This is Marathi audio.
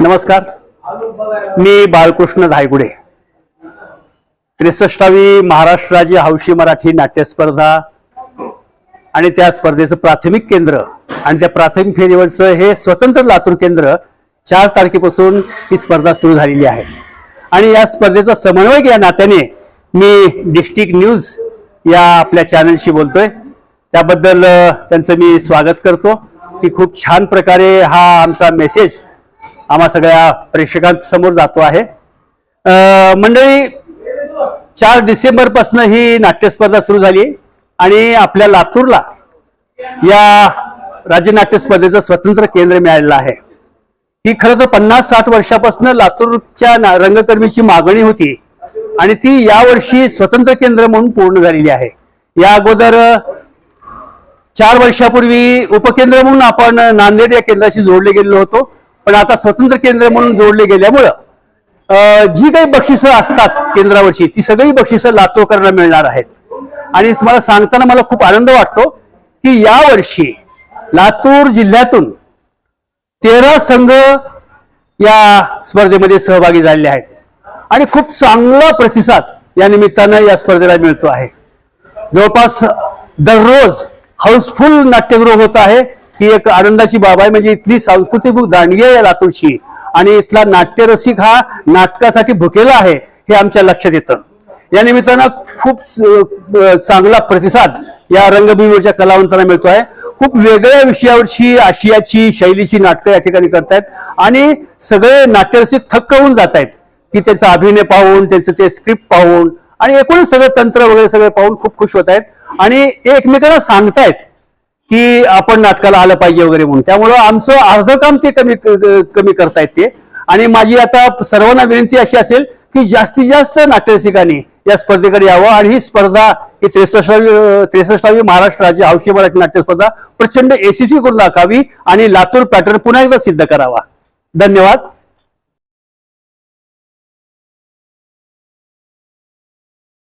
नमस्कार. मी बाळकृष्ण धायगुडे. त्रेसष्टावी महाराष्ट्र राज्य हौशी मराठी नाट्य स्पर्धा आणि त्या स्पर्धेचं प्राथमिक केंद्र आणि त्या प्राथमिक फेरीवरचं हे स्वतंत्र लातूर केंद्र चार तारखेपासून ही स्पर्धा सुरू झालेली आहे. आणि या स्पर्धेचा समन्वयक या नात्याने मी डिस्ट्रिक्ट न्यूज या आपल्या चॅनलशी बोलतोय. त्याबद्दल त्यांचं मी स्वागत करतो. की खूप छान प्रकारे हा आमचा मेसेज आम्हा सगळ्या प्रेक्षकांसमोर जातो आहे. मंडळी चार डिसेंबरपासून ही नाट्यस्पर्धा सुरू झाली आणि आपल्या लातूरला या राज्य नाट्य स्पर्धेचं स्वतंत्र केंद्र मिळालेलं आहे. ही खरं तर पन्नास साठ वर्षापासून लातूरच्या ना- रंगकर्मीची मागणी होती आणि ती यावर्षी स्वतंत्र केंद्र म्हणून पूर्ण झालेली आहे. या अगोदर चार वर्षापूर्वी उपकेंद्र म्हणून आपण नांदेड या केंद्राशी जोडले गेलेलो होतो. पण आता स्वतंत्र केंद्र म्हणून जोडले गेल्यामुळं जी काही बक्षिसं असतात केंद्रावरची ती सगळी बक्षिसं लातूरकरांना मिळणार आहेत. आणि तुम्हाला सांगताना मला खूप आनंद वाटतो की यावर्षी लातूर जिल्ह्यातून तेरा संघ या स्पर्धेमध्ये सहभागी झालेले आहेत. आणि खूप चांगला प्रतिसाद या निमित्तानं या स्पर्धेला मिळतो आहे. जवळपास दररोज हाऊसफुल नाट्यगृह होत आहे. ही एक आनंदाची बाब आहे. म्हणजे इथली सांस्कृतिक दांडगी आहे लातूरची. आणि इथला नाट्यरसिक हा नाटकासाठी भुकेला आहे हे आमच्या लक्षात येतं. या निमित्तानं खूप चांगला प्रतिसाद या रंगभूमीवरच्या कलावंतांना मिळतो आहे. खूप वेगळ्या विषयावरची आशियाची शैलीची नाटकं या ठिकाणी करतायत. आणि सगळे नाट्यरसिक थक्क होऊन जात आहेत की त्यांचा अभिनय पाहून त्यांचं ते स्क्रिप्ट पाहून आणि एकूणच सगळं तंत्र वगैरे सगळं पाहून खूप खुश होत आहेत आणि ते एकमेकांना सांगतायत. की आपण नाटकाला आलं पाहिजे वगैरे म्हणून. त्यामुळं आमचं अर्ध काम ते कमी कमी करतायत ते. आणि माझी आता सर्वांना विनंती अशी असेल की जास्तीत जास्त नाट्यरसिकांनी या स्पर्धेकडे यावं आणि ही स्पर्धा ही त्रेसष्टावी त्रेसष्टावी महाराष्ट्र राज्य हौशी मराठी नाट्य स्पर्धा प्रचंड यशस्वी करून दाखावी आणि लातूर पॅटर्न पुन्हा एकदा सिद्ध करावा. धन्यवाद.